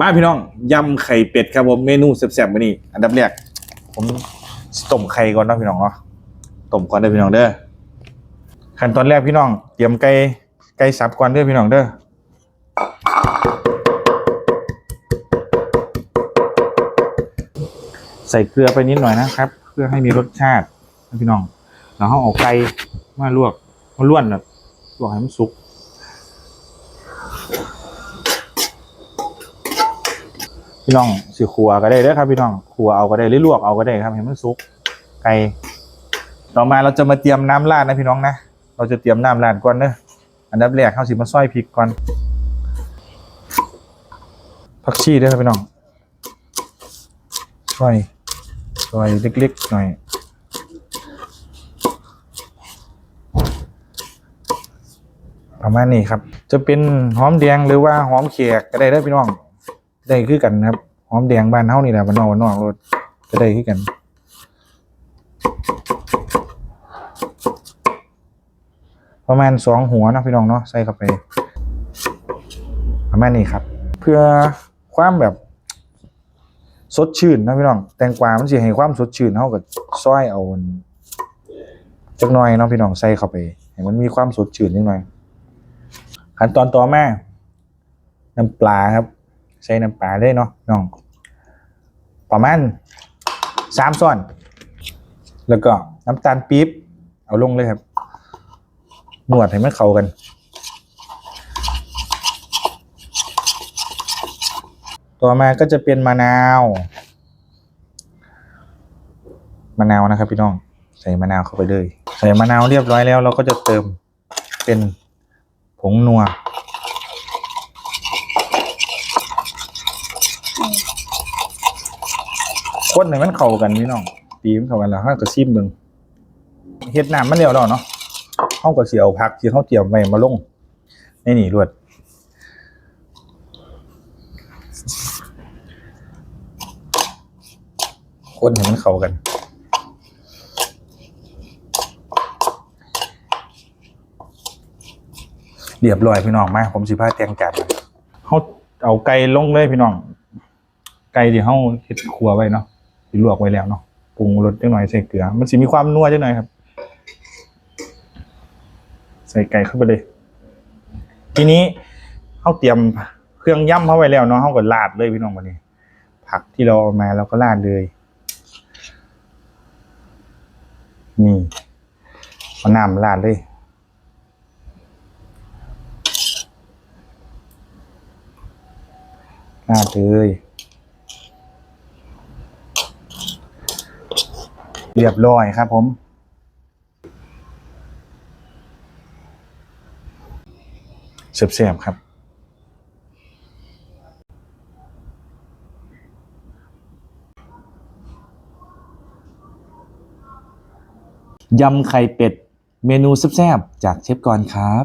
มาพี่น้องยำไข่เป็ดครับผมเมนูแซ่บๆมื้อนี้ อันดับแรกผมต้มไข่ก่อนนะพี่น้องเนาะต้มก่อนเด้อพี่น้องเด้อขั้นตอนแรกพี่น้องเตรียมไก่ไก่สับก่อนเด้อพี่น้องเด้อใส่เกลือไปนิดหน่อยนะครับ เพื่อให้มีรสชาติพี่น้องแล้วเราเอาไก่มาลวกมาล้วนแบบลวกให้มันสุก พี่น้องสิขัวก็ได้เด้อครับพี่น้องขัวเอาก็ได้หรือลวกเอาก็ได้ครับเห็นมันสุกไก่ต่อมาเราจะมาเตรียมน้ำราดนะพี่น้องนะเราจะเตรียมน้ำราดก่อนเด้ออันดับแรกเข้าสิมาซอยพริกก่อนผักชีด้อครับพี่น้องซอยซอยเล็กๆหน่อยประมาณนี้ครับ จะเป็นหอมแดงหรือว่าหอมเขียกก็ได้เด้อพี่น้อง ได้คือกันครับหอมแดงบ้านเฮานี่แหละบ้านนอกบ้านนอกรถจะได้คือกันประมาณสองหัวนะพี่น้องเนาะใส่เข้าไป ประมาณนี้ครับ เพื่อความแบบ สดชื่นนะพี่น้อง แตงกวามันสิให้ความสดชื่นเฮากับซอยเอาจักหน่อยเนาะพี่น้องใส่เข้าไปให้มันมีความสดชื่นนิดหน่อยขั้นตอนต่อมาน้ำปลาครับ ใส่น้ำปลาได้เนาะน้องประมาณสามส่วน แล้วก็น้ำตาลปี๊บเอาลงเลยครับนวดให้มันเข้ากัน ต่อมาก็จะเป็นมะนาวมะนาวนะครับพี่น้อง ใส่มะนาวเข้าไปเลย ใส่มะนาวเรียบร้อยแล้วเราก็จะเติมเป็นผงนัว คนให้มันเข้ากันพี่น้องตีมันเข้ากันแล้วเฮาก็ซิมเบิ่งเฮ็ดน้ำมันแล้วแล้วเนาะเฮาก็สิเอาผักที่เฮาเตรียมไว้มาลงในนี่รวดคนให้มันเข้ากันเรียบร้อยพี่น้องมาผมสิพาแต่งจานเฮาเอาไก่ลงเลยพี่น้อง ไก่ที่เฮาเฮ็ดครัวไว้เนาะ ที่ลวกไว้แล้วเนาะปรุงรสจังหน่อยใส่เกลือ มันสิมีความนัวจังหน่อยครับ ใส่ไก่เข้าไปเลย ทีนี้เฮาเตรียมเครื่องย่ำเข้าไว้แล้วเนาะเฮาก็ราดเลยพี่น้องบัดนี้ ผักที่เราเอามาเราก็ราดเลย นี่เอาน้ำราดเลยราดเลย เรียบร้อยครับผม เสียบๆครับยำไข่เป็ด เมนูแซ่บๆจากเชฟกรครับ